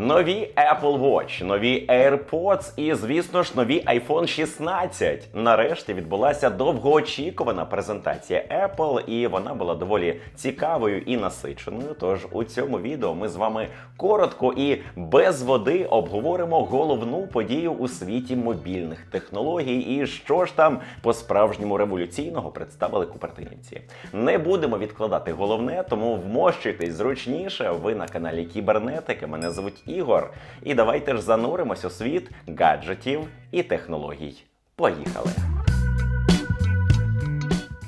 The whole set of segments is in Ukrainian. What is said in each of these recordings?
Нові Apple Watch, нові AirPods і, звісно ж, нові iPhone 16. Нарешті відбулася довгоочікувана презентація Apple, і вона була доволі цікавою і насиченою. Тож у цьому відео ми з вами коротко і без води обговоримо головну подію у світі мобільних технологій і що ж там по-справжньому революційного представили купертинівці. Не будемо відкладати головне, тому вмощуйтесь зручніше. Ви на каналі Кібернетики. Мене звуть Ігор. І давайте ж зануримось у світ гаджетів і технологій. Поїхали!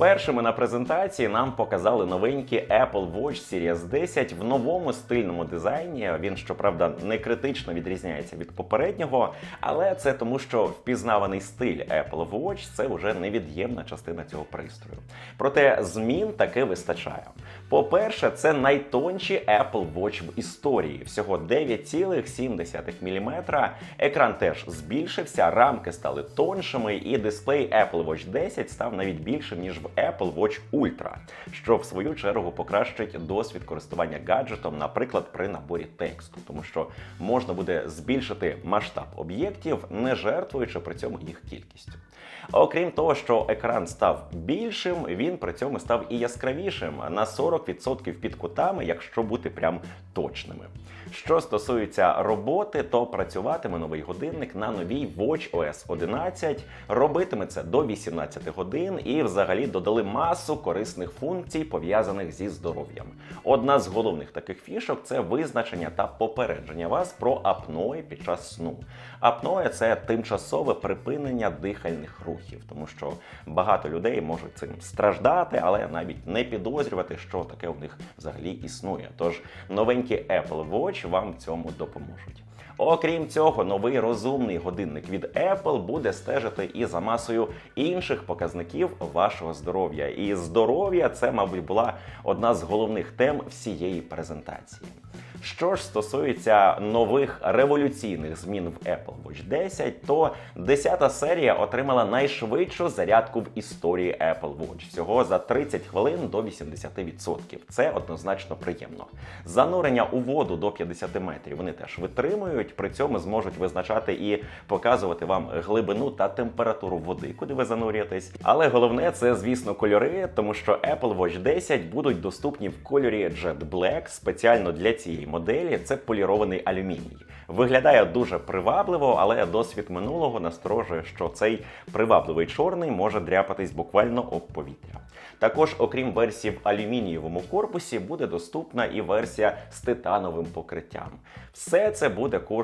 Першими на презентації нам показали новенький Apple Watch Series 10 в новому стильному дизайні. Він, щоправда, не критично відрізняється від попереднього, але це тому, що впізнаваний стиль Apple Watch це вже невід'ємна частина цього пристрою. Проте змін таки вистачає. По-перше, це найтонші Apple Watch в історії. Всього 9,7 мм. Екран теж збільшився, рамки стали тоншими, і дисплей Apple Watch 10 став навіть більшим, ніж в Apple Watch Ultra, що в свою чергу покращить досвід користування гаджетом, наприклад, при наборі тексту, тому що можна буде збільшити масштаб об'єктів, не жертвуючи при цьому їх кількістю. Окрім того, що екран став більшим, він при цьому став і яскравішим на 40% під кутами, якщо бути прям точними. Що стосується роботи, то працюватиме новий годинник на новій Watch OS 11, робитиме це до 18 годин і взагалі додали масу корисних функцій, пов'язаних зі здоров'ям. Одна з головних таких фішок це визначення та попередження вас про апної під час сну. Апноє це тимчасове припинення дихальних рухів, тому що багато людей можуть цим страждати, але навіть не підозрювати, що таке у них взагалі існує. Тож новенькі Apple Watch вам в цьому допоможуть. Окрім цього, новий розумний годинник від Apple буде стежити і за масою інших показників вашого здоров'я. І здоров'я це, мабуть, була одна з головних тем всієї презентації. Що ж стосується нових революційних змін в Apple Watch 10, то 10 серія отримала найшвидшу зарядку в історії Apple Watch всього за 30 хвилин до 80%. Це однозначно приємно. Занурення у воду до 50 метрів вони теж витримують, при цьому зможуть визначати і показувати вам глибину та температуру води, куди ви занурюєтесь. Але головне це, звісно, кольори, тому що Apple Watch 10 будуть доступні в кольорі Jet Black спеціально для цієї моделі. Це полірований алюміній. Виглядає дуже привабливо, але досвід минулого насторожує, що цей привабливий чорний може дряпатись буквально об повітря. Також, окрім версії в алюмінієвому корпусі, буде доступна і версія з титановим покриттям. Все це буде коштувати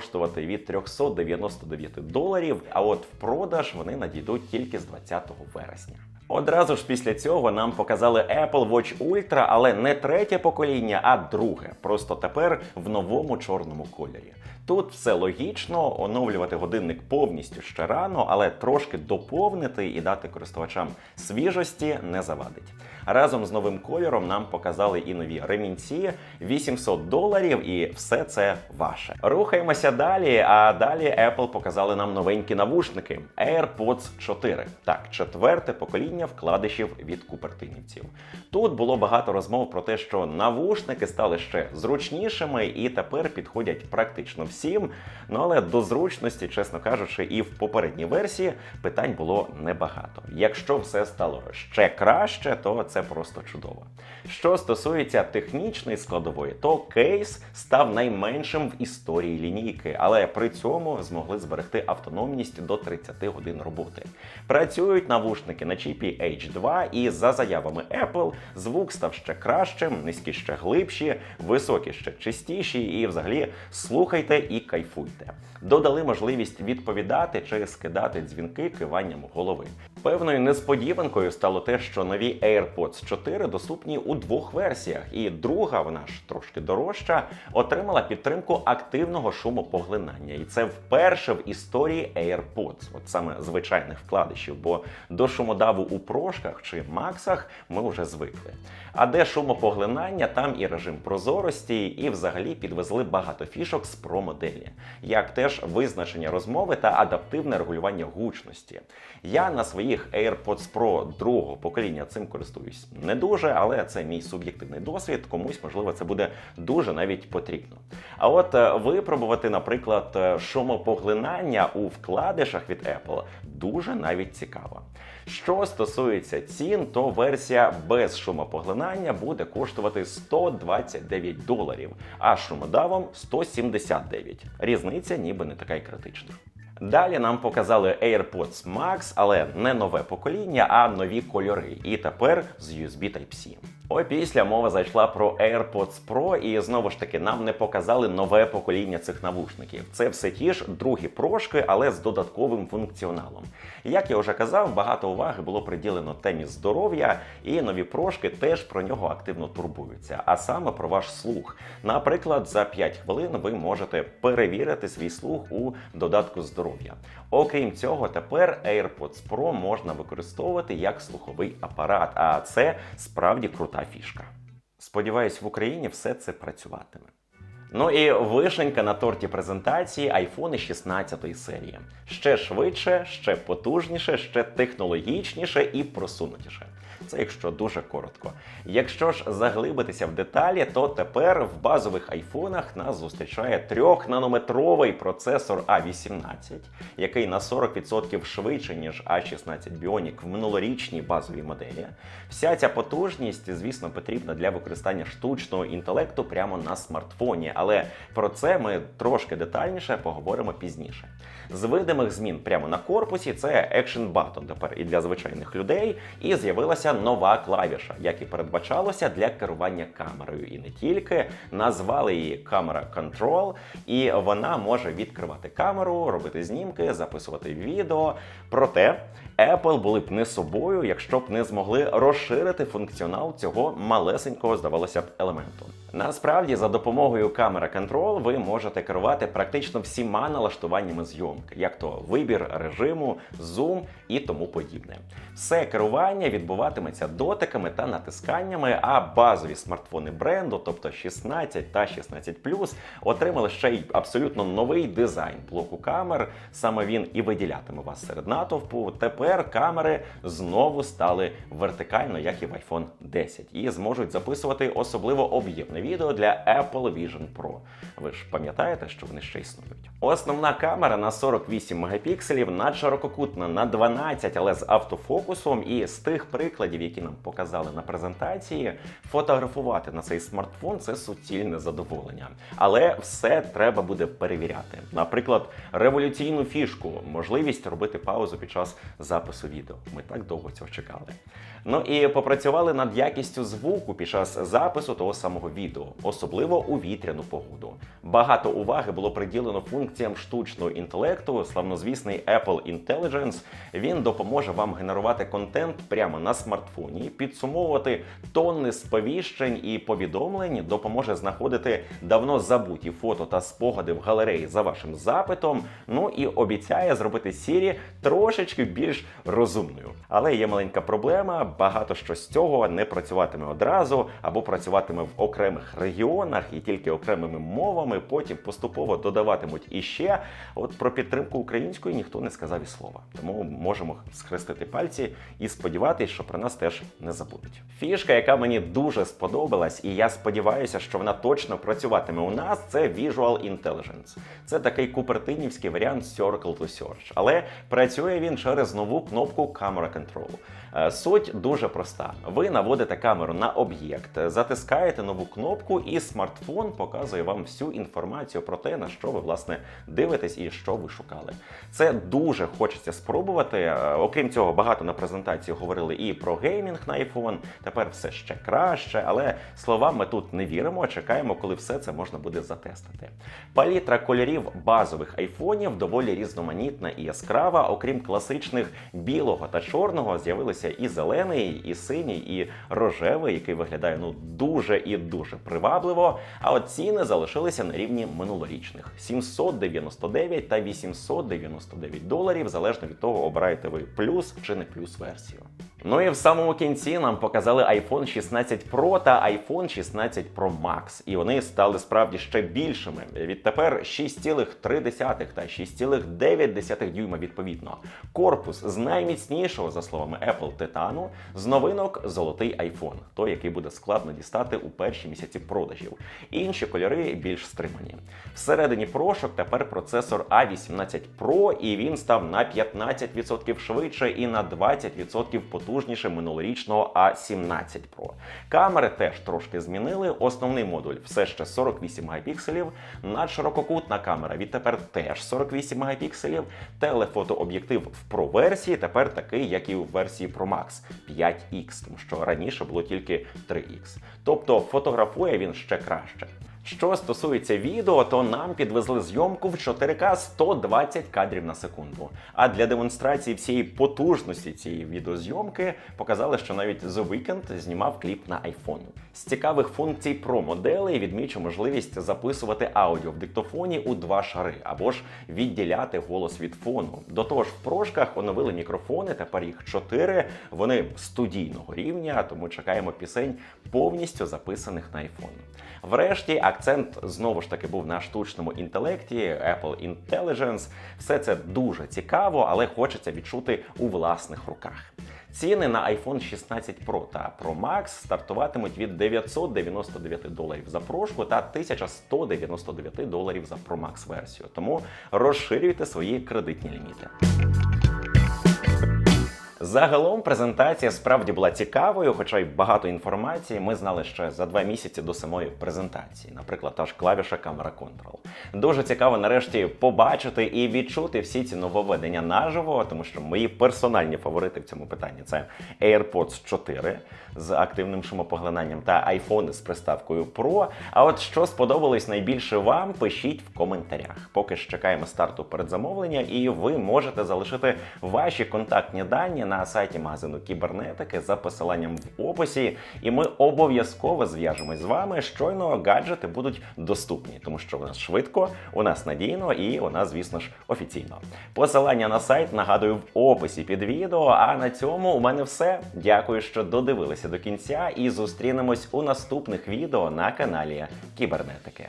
від 399 доларів. А от в продаж вони надійдуть тільки з 20 вересня. Одразу ж після цього нам показали Apple Watch Ultra, але не третє покоління, а друге. Просто тепер в новому чорному кольорі. Тут все логічно, оновлювати годинник повністю ще рано, але трошки доповнити і дати користувачам свіжості не завадить. Разом з новим кольором нам показали і нові ремінці 800 доларів, і все це ваше. Рухаємося далі. А далі Apple показали нам новенькі навушники AirPods 4. Так, четверте покоління вкладишів від купертинівців. Тут було багато розмов про те, що навушники стали ще зручнішими і тепер підходять практично всім. Ну але до зручності, чесно кажучи, і в попередній версії питань було небагато. Якщо все стало ще краще, то це просто чудово. Що стосується технічної складової, то кейс став найменшим в історії лінійки, але при цьому змогли зберегти автономність до 30 годин роботи. Працюють навушники на чіпі H2, і за заявами Apple, звук став ще кращим, низькі ще глибші, високі ще чистіші, і взагалі слухайте і кайфуйте. Додали можливість відповідати чи скидати дзвінки киванням голови. Певною несподіванкою стало те, що нові AirPods 4 доступні у двох версіях, і друга, вона ж трошки дорожча, отримала підтримку активного шумопоглинання. І це вперше в історії AirPods, от саме звичайних вкладишів, бо до шумодаву у прошках чи максах ми вже звикли. А де шумопоглинання, там і режим прозорості, і взагалі підвезли багато фішок з про моделі, як теж визначення розмови та адаптивне регулювання гучності. Я на своїй своїх AirPods Pro другого покоління цим користуюсь не дуже, але це мій суб'єктивний досвід. Комусь, можливо, це буде дуже навіть потрібно. А от е, випробувати, наприклад, е, шумопоглинання у вкладишах від Apple дуже навіть цікаво. Що стосується цін, то версія без шумопоглинання буде коштувати 129 доларів, а шумодавом 179. Різниця ніби не така й критична. Далі нам показали AirPods Max, але не нове покоління, а нові кольори. І тепер з USB Type-C. Опісля мова зайшла про AirPods Pro, і знову ж таки нам не показали нове покоління цих навушників. Це все ті ж другі прошки, але з додатковим функціоналом. Як я вже казав, багато уваги було приділено темі здоров'я, і нові прошки теж про нього активно турбуються, а саме про ваш слух. Наприклад, за 5 хвилин ви можете перевірити свій слух у додатку здоров'я. Окрім цього, тепер AirPods Pro можна використовувати як слуховий апарат, а це справді крута фішка. Сподіваюсь, в Україні все це працюватиме. Ну і вишенька на торті презентації iPhone 16 серії. Ще швидше, ще потужніше, ще технологічніше і просунутіше. Це якщо дуже коротко. Якщо ж заглибитися в деталі, то тепер в базових айфонах нас зустрічає 3-нанометровий процесор A18, який на 40% швидше, ніж A16 Bionic в минулорічній базовій моделі. Вся ця потужність, звісно, потрібна для використання штучного інтелекту прямо на смартфоні, але про це ми трошки детальніше поговоримо пізніше. З видимих змін прямо на корпусі це Action Button тепер і для звичайних людей, і з'явилася нова клавіша, як і передбачалося для керування камерою. І не тільки назвали її камера Control, і вона може відкривати камеру, робити знімки, записувати відео. Проте Apple були б не собою, якщо б не змогли розширити функціонал цього малесенького, здавалося б, елементу. Насправді, за допомогою камера Control ви можете керувати практично всіма налаштуваннями зйомки, як то вибір режиму, зум і тому подібне. Все керування відбуватиметься дотиками та натисканнями, а базові смартфони бренду, тобто 16 та 16 отримали ще й абсолютно новий дизайн блоку камер. Саме він і виділятиме вас серед натовпу. Тепер камери знову стали вертикально, як і в iPhone 10, і зможуть записувати особливо об'ємне відео для Apple Vision Pro. Ви ж пам'ятаєте, що вони ще існують. Основна камера на 48 мегапікселів, надширококутна на 12, але з автофокусом. І з тих прикладів, які нам показали на презентації, фотографувати на цей смартфон це суцільне задоволення. Але все треба буде перевіряти. Наприклад, революційну фішку, можливість робити паузу під час запису відео. Ми так довго цього чекали. Ну і попрацювали над якістю звуку під час запису того самого відео, особливо у вітряну погоду. Багато уваги було приділено функціям штучного інтелекту, славнозвісний Apple Intelligence. Він допоможе вам генерувати контент прямо на смартфоні, підсумовувати тонни сповіщень і повідомлень, допоможе знаходити давно забуті фото та спогади в галереї за вашим запитом. Ну і обіцяє зробити Siri трошечки більш розумною. Але є маленька проблема: багато що з цього не працюватиме одразу або працюватиме в окремих регіонах і тільки окремими мовами. Потім поступово додаватимуть іще. От про підтримку української ніхто не сказав і слова. Тому можемо схрестити пальці і сподіватися, що про нас теж не забудуть. Фішка, яка мені дуже сподобалась, і я сподіваюся, що вона точно працюватиме у нас. Це Visual Intelligence. Це такий купертинівський варіант Circle to Search. Але працює він через нову кнопку Camera Control. Е, Суть дуже проста. Ви наводите камеру на об'єкт, затискаєте нову кнопку, і смартфон показує вам всю інформацію про те, на що ви власне дивитесь і що ви шукали. Це дуже хочеться спробувати. Е, Окрім цього, багато на презентації говорили і про геймінг на iPhone. Тепер все ще краще, але словам ми тут не віримо. Чекаємо, коли все це можна буде затестити. Палітра кольорів базових айфонів доволі різноманітна і яскрава. Окрім класичних білого та чорного, з'явилися з'явиться і зелений, і синій, і рожевий, який виглядає ну дуже і дуже привабливо. А от ціни залишилися на рівні минулорічних: 799 та 899 доларів, залежно від того, обираєте ви плюс чи не плюс версію. Ну і в самому кінці нам показали iPhone 16 Pro та iPhone 16 Pro Max. І вони стали справді ще більшими. Відтепер 6,3 та 6,9 дюйма відповідно. Корпус з найміцнішого, за словами Apple, титану, з новинок золотий iPhone, той, який буде складно дістати у перші місяці продажів. Інші кольори більш стримані. Всередині прошок тепер процесор A18 Pro, і він став на 15% швидше і на 20% потужніше минулорічного A17 Pro. Камери теж трошки змінили. Основний модуль все ще 48 мегапікселів. Надширококутна камера відтепер теж 48 мегапікселів. Телефотооб'єктив в Pro версії тепер такий, як і в версії Pro Max 5X, тому що раніше було тільки 3X. Тобто фотографує він ще краще. Що стосується відео, то нам підвезли зйомку в 4К 120 кадрів на секунду. А для демонстрації всієї потужності цієї відеозйомки показали, що навіть The Weeknd знімав кліп на iPhone. З цікавих функцій Pro моделей відмічу можливість записувати аудіо в диктофоні у два шари або ж відділяти голос від фону. До того ж, в прошках оновили мікрофони, тепер їх чотири. Вони студійного рівня, тому чекаємо пісень повністю записаних на iPhone. Врешті акцент знову ж таки був на штучному інтелекті, Apple Intelligence. Все це дуже цікаво, але хочеться відчути у власних руках. Ціни на iPhone 16 Pro та Pro Max стартуватимуть від 999 доларів за прошку та 1199 доларів за Pro Max версію. Тому розширюйте свої кредитні ліміти. Загалом презентація справді була цікавою, хоча й багато інформації ми знали ще за два місяці до самої презентації. Наприклад, та ж клавіша Camera Control. Дуже цікаво нарешті побачити і відчути всі ці нововведення наживо, тому що мої персональні фаворити в цьому питанні це AirPods 4 з активним шумопоглинанням та iPhone з приставкою Pro. А от що сподобалось найбільше вам, пишіть в коментарях. Поки ж чекаємо старту передзамовлення, і ви можете залишити ваші контактні дані на сайті магазину кібернетики за посиланням в описі. І ми обов'язково зв'яжемось з вами. Щойно гаджети будуть доступні, тому що у нас швидко, у нас надійно і у нас, звісно ж, офіційно. Посилання на сайт нагадую в описі під відео. А на цьому у мене все. Дякую, що додивилися до кінця, і зустрінемось у наступних відео на каналі Кібернетики.